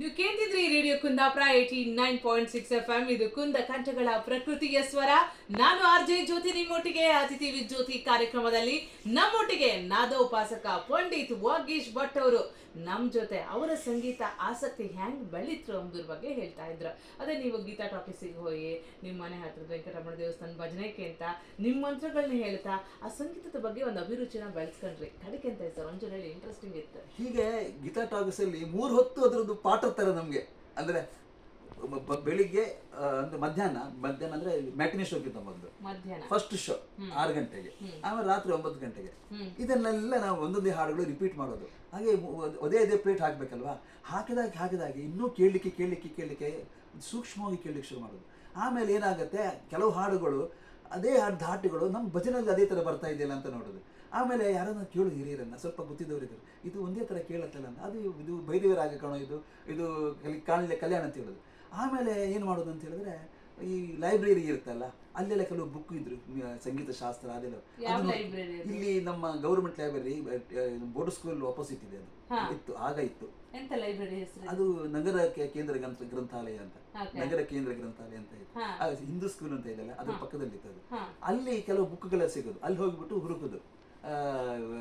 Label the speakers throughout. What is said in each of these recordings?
Speaker 1: ನೀವು ಕೇಳ್ತಿದ್ರಿ radio Kundapura eighty nine point six F M ಇದು ಕುಂದ ಕಂಠಗಳ ಪ್ರಕೃತಿಯ ಸ್ವರ. ನಾನು ಆರ್ ಜೆ ಜ್ಯೋತಿ, ನಿಮ್ಮೊಟ್ಟಿಗೆ ಅತಿಥಿ ವಿಜ್ಯೋತಿ ಜ್ಯೋತಿ ಕಾರ್ಯಕ್ರಮದಲ್ಲಿ ನಮ್ಮೊಟ್ಟಿಗೆ ನಾದೋಪಾಸಕ ಪಂಡಿತ್ ವಾಗೀಶ್ ಭಟ್ ಅವರು. ನಮ್ ಜೊತೆ ಅವರ ಸಂಗೀತ ಆಸಕ್ತಿ ಹ್ಯಾಂಗ್ ಬೆಳೀತರು ಅಂಬುದ್ರ ಬಗ್ಗೆ ಹೇಳ್ತಾ ಇದ್ರು. ಅದೇ ನೀವು ಗೀತಾ ಟಾಕೀಸಿಗೆ ಹೋಗಿ ನಿಮ್ಮ ಮನೆ ಹತ್ರದ ವೆಂಕಟರಮಣ ದೇವಸ್ಥಾನ ಭಜನೆಗೆ ಅಂತ ನಿಮ್ಮ ಮಂತ್ರಗಳನ್ನ ಹೇಳ್ತಾ ಆ ಸಂಗೀತದ ಬಗ್ಗೆ ಒಂದು ಅಭಿರುಚಿನ ಬೆಳೆಸ್ಕೊಂಡ್ರಿ. ಕಡೆಗೆ ಅಂತ ಸರ್ ಹೇಳಿ ಇಂಟ್ರೆಸ್ಟಿಂಗ್ ಇತ್ತು.
Speaker 2: ಹೀಗೆ ಗೀತಾ ಟಾಕೀಸಲ್ಲಿ ಮೂರು ಹೊತ್ತು ಅದರದ್ದು ಪಾಠ ತರ ನಮಗೆ. ಅಂದ್ರೆ ಬೆಳಿಗ್ಗೆ ಅಂದ್ರೆ ಮಧ್ಯಾಹ್ನ ಮಧ್ಯಾಹ್ನ ಅಂದ್ರೆ ಮ್ಯಾಟಿನಿ ಶೋಕ್ಕಿಂತ ಮೊದಲು. ಫಸ್ಟ್ ಶೋ ಆರು ಗಂಟೆಗೆ. ಆಮೇಲೆ ರಾತ್ರಿ ಒಂಬತ್ತು ಗಂಟೆಗೆ. ಇದನ್ನೆಲ್ಲ ನಾವು ಒಂದೊಂದೇ ಹಾಡುಗಳು ರಿಪೀಟ್ ಮಾಡೋದು. ಹಾಗೆ ಅದೇ ಅದೇ ಪ್ಲೇಟ್ ಹಾಕ್ಬೇಕಲ್ವಾ? ಹಾಕಿದಾಗ ಹಾಕಿದಾಗ ಇನ್ನೂ ಕೇಳಲಿಕ್ಕೆ ಕೇಳಲಿಕ್ಕೆ ಕೇಳಲಿಕ್ಕೆ ಸೂಕ್ಷ್ಮವಾಗಿ ಕೇಳಲಿಕ್ಕೆ ಶುರು ಮಾಡೋದು. ಆಮೇಲೆ ಏನಾಗುತ್ತೆ ಕೆಲವು ಹಾಡುಗಳು ಅದೇ ಹಾಡು ಧಾಟಿಗಳು ನಮ್ಮ ಭಜನಲ್ಲಿ ಅದೇ ಥರ ಬರ್ತಾ ಇದೆಯಲ್ಲ ಅಂತ ನೋಡೋದು ಆಮೇಲೆ ಯಾರನ್ನ ಕೇಳು ಹಿರಿಯರನ್ನ, ಸ್ವಲ್ಪ ಗೊತ್ತಿದ್ದವರಿದ್ರು ಇದು ಒಂದೇ ಥರ ಕೇಳತ್ತಲ್ಲ ಅದು ಇದು ಬೈದೇವರಾಗ ಕಾಣೋ ಇದು ಇದು ಕಾಣಲೆ ಕಲ್ಯಾಣ ಅಂತ ಹೇಳೋದು. ಆಮೇಲೆ ಏನು ಮಾಡೋದು ಅಂತ ಹೇಳಿದ್ರೆ ಈ ಲೈಬ್ರರಿ ಇರುತ್ತಲ್ಲ ಅಲ್ಲೆಲ್ಲ ಕೆಲವು ಬುಕ್ ಇದ್ರು ಸಂಗೀತ ಶಾಸ್ತ್ರ ಅದೆಲ್ಲ? ಇಲ್ಲಿ ನಮ್ಮ government library board school opposite ಇದೆ ಅದು. ಇತ್ತು ಆಗ ಇತ್ತು. ಅದು ನಗರ ಕೇಂದ್ರ ಗ್ರಂಥ ಗ್ರಂಥಾಲಯ ಅಂತ. ನಗರ ಕೇಂದ್ರ ಗ್ರಂಥಾಲಯ ಅಂತ ಇದೆ. ಹಿಂದೂ ಸ್ಕೂಲ್ ಅಂತ ಇದೆಯಲ್ಲ ಅದ್ರ ಪಕ್ಕದಲ್ಲಿ ಇತ್ತು ಅದು. ಅಲ್ಲಿ ಕೆಲವು ಬುಕ್ಗಳೆಲ್ಲ ಸಿಗೋದು. ಅಲ್ಲಿ ಹೋಗ್ಬಿಟ್ಟು ಹುಡುಕೋದು. ಆ,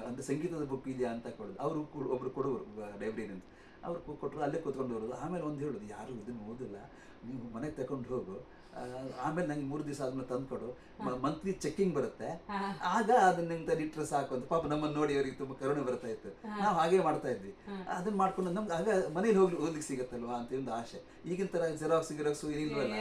Speaker 2: ಅಂತ ಸಂಗೀತದ ಬುಕ್ ಇದೆಯಾ ಅಂತ ಕೊಡೋದು. ಅವರು ಒಬ್ರು ಕೊಡೋರು ಲೈಬ್ರರಿ ಅಂತ. ಅವ್ರು ಕೊಟ್ಟರು ಅಲ್ಲೇ ಕೂತ್ಕೊಂಡು ಬರೋದು ಆಮೇಲೆ ಒಂದು ಹೇಳೋದು ಯಾರು ಇದನ್ನು ಓದಿಲ್ಲ ನೀವು ಮನೆಗೆ ತಗೊಂಡು ಹೋಗು. ಆಮೇಲೆ ನಂಗೆ ಮೂರು ದಿವಸ ಆದ್ಮೇಲೆ ತಂದ್ಕೊಡು ಮಂತ್ಲಿ ಚೆಕ್ಕಿಂಗ್ ಬರುತ್ತೆ. ಆಗ ಅದನ್ನ ತಲೆ ಇಟ್ಟರೆ ಸಾಕು ಅಂತ. ಪಾಪ ನಮ್ಮನ್ನು ನೋಡಿ ಅವರಿಗೆ ತುಂಬ ಕರುಣೆ ಬರ್ತಾ ಇತ್ತು. ನಾವು ಹಾಗೆ ಮಾಡ್ತಾ ಇದ್ವಿ. ಅದನ್ನ ಮಾಡ್ಕೊಂಡು ನಮ್ಗೆ ಆಗ ಮನೇಲಿ ಹೋಗ್ಲಿ ಓದ್ಲಿಕ್ಕೆ ಸಿಗತ್ತಲ್ವಾ ಅಂತ ಒಂದು ಆಸೆ. ಈಗಿನ ತರ ಜೆರಾಕ್ಸ್ ಗಿರಾಕ್ಸ್ ಏನಿಲ್ವಲ್ಲ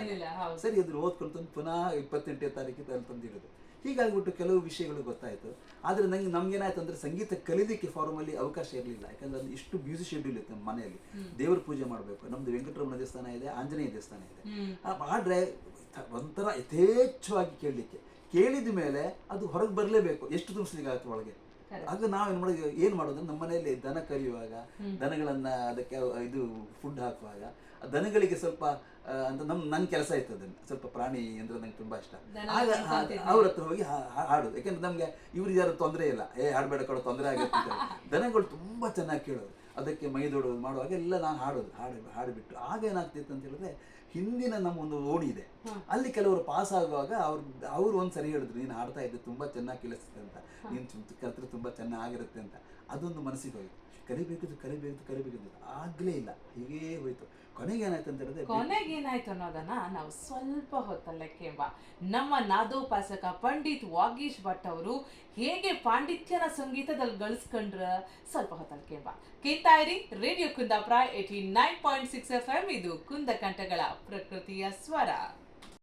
Speaker 2: ಸರಿ ಅದ್ರ ಓದ್ಕೊಂಡು ತಂದು ಪುನಃ ಇಪ್ಪತ್ತೆಂಟನೇ ತಾರೀಕಿಗೆ ಅಲ್ಲಿ ತಂದಿಡೋದು ಹೀಗಾಗ್ಬಿಟ್ಟು ಕೆಲವು ವಿಷಯಗಳು ಗೊತ್ತಾಯ್ತು. ಆದ್ರೆ ನಮ್ಗೆ ಏನಾಯ್ತು ಅಂದ್ರೆ ಸಂಗೀತ ಕಲಿಯೋದಕ್ಕೆ ಫಾರ್ಮಲ್ಲಿ ಅವಕಾಶ ಇರಲಿಲ್ಲ. ಯಾಕಂದ್ರೆ ಅದು ಇಷ್ಟು ಬ್ಯೂಸಿ ಶೆಡ್ಯೂಲ್ ಇತ್ತು ನಮ್ಮ ಮನೆಯಲ್ಲಿ. ದೇವ್ರ ಪೂಜೆ ಮಾಡಬೇಕು. ನಮ್ದು ವೆಂಕಟರಮಣ ದೇವಸ್ಥಾನ ಇದೆ ಆಂಜನೇಯ ದೇವಸ್ಥಾನ ಇದೆ. ಆದರೆ ಒಂಥರ ಯಥೇಚ್ಛವಾಗಿ ಕೇಳಲಿಕ್ಕೆ. ಕೇಳಿದ ಮೇಲೆ ಅದು ಹೊರಗೆ ಬರಲೇಬೇಕು. ಎಷ್ಟು ತುಂಬಿಸ್ಲಿಕ್ಕೆ ಆಯ್ತು ಒಳಗೆ? ಆಗ ನಾವೇನು ಮಾಡೋದು ಏನು ಮಾಡೋದು? ನಮ್ಮ ಮನೆಯಲ್ಲಿ ದನ ಕರೆಯುವಾಗ ದನಗಳನ್ನ ಅದಕ್ಕೆ ಇದು ಫುಡ್ ಹಾಕುವಾಗ ದನಗಳಿಗೆ ಸ್ವಲ್ಪ ಅಂತ ನಮ್ ನನ್ನ ಕೆಲಸ ಇತ್ತು ಅದನ್ನ ಸ್ವಲ್ಪ ಪ್ರಾಣಿ ಅಂದ್ರೆ ನಂಗೆ ತುಂಬಾ ಇಷ್ಟ. ಆಗ. ಅವ್ರ ಹತ್ರ ಹೋಗಿ ಹಾಡೋದು ಯಾಕಂದ್ರೆ ನಮ್ಗೆ ಇವ್ರಿಗೆ ಯಾರು ತೊಂದರೆ ಇಲ್ಲ. ಏ ಹಾಡ್ಬೇಡ ಕೊಡೋ ತೊಂದರೆ ಆಗುತ್ತೆ ದನಗಳು ತುಂಬಾ ಚೆನ್ನಾಗಿ ಕೇಳೋದು ಅದಕ್ಕೆ ಮೈದೊಡೋದು ಮಾಡುವಾಗ ಎಲ್ಲ ನಾನು ಹಾಡೋದು ಹಾಡು ಹಾಡಿಬಿಟ್ಟು. ಆಗ ಏನಾಗ್ತಿತ್ತು ಅಂತ ಹೇಳಿದ್ರೆ ಹಿಂದಿನ ನಮ್ಮ ಒಂದು ಓಣಿ ಇದೆ. ಅಲ್ಲಿ ಕೆಲವರು ಪಾಸ್ ಆಗುವಾಗ ಅವ್ರು ಅವ್ರು ಒಂದು ಸರಿ ಹೇಳಿದ್ರು ನೀನು ಹಾಡ್ತಾ ಇದ್ದೆ ತುಂಬಾ ಚೆನ್ನಾಗಿ ಕೇಳಿಸುತ್ತೆ ಅಂತ. ನೀನು ಕಲ್ತ್ರೆ ತುಂಬಾ ಚೆನ್ನಾಗಿರುತ್ತೆ ಅಂತ. ಅದೊಂದು ಮನಸ್ಸಿಗೆ ಹೋಯ್ತು. ಕರಿಬೇಕು ಕಲಿಬೇಕು ಅಂತ ಆಗ್ಲೇ ಇಲ್ಲ. ಹೀಗೇ ಹೋಯ್ತು. ಕೊನೆಗೆ ಏನಾಯ್ತು ಅಂತ ಹೇಳಿದ್ರೆ
Speaker 1: ಕೊನೆಗೆ ಏನಾಯ್ತು ಅನ್ನೋದನ್ನ ನಾವು ಸ್ವಲ್ಪ ಹೊತ್ತಲ್ಲೇ ಕೇಂಬ ನಮ್ಮ ನಾದೋಪಾಸಕ ಪಂಡಿತ್ ವಾಗೀಶ್ ಭಟ್ ಅವರು ಹೇಗೆ ಪಾಂಡಿತ್ಯನ ಸಂಗೀತದಲ್ಲಿ ಗಳಿಸ್ಕೊಂಡ್ರ ಸ್ವಲ್ಪ ಹೊತ್ತಲ್ಲಿ ಕೇಂಬ ಕೇಳ್ತಾ ಇರಿ radio Kundapura eighty nine point six F M ಇದು ಕುಂದ ಕಂಠಗಳ ಪ್ರಕೃತಿಯ ಸ್ವರ.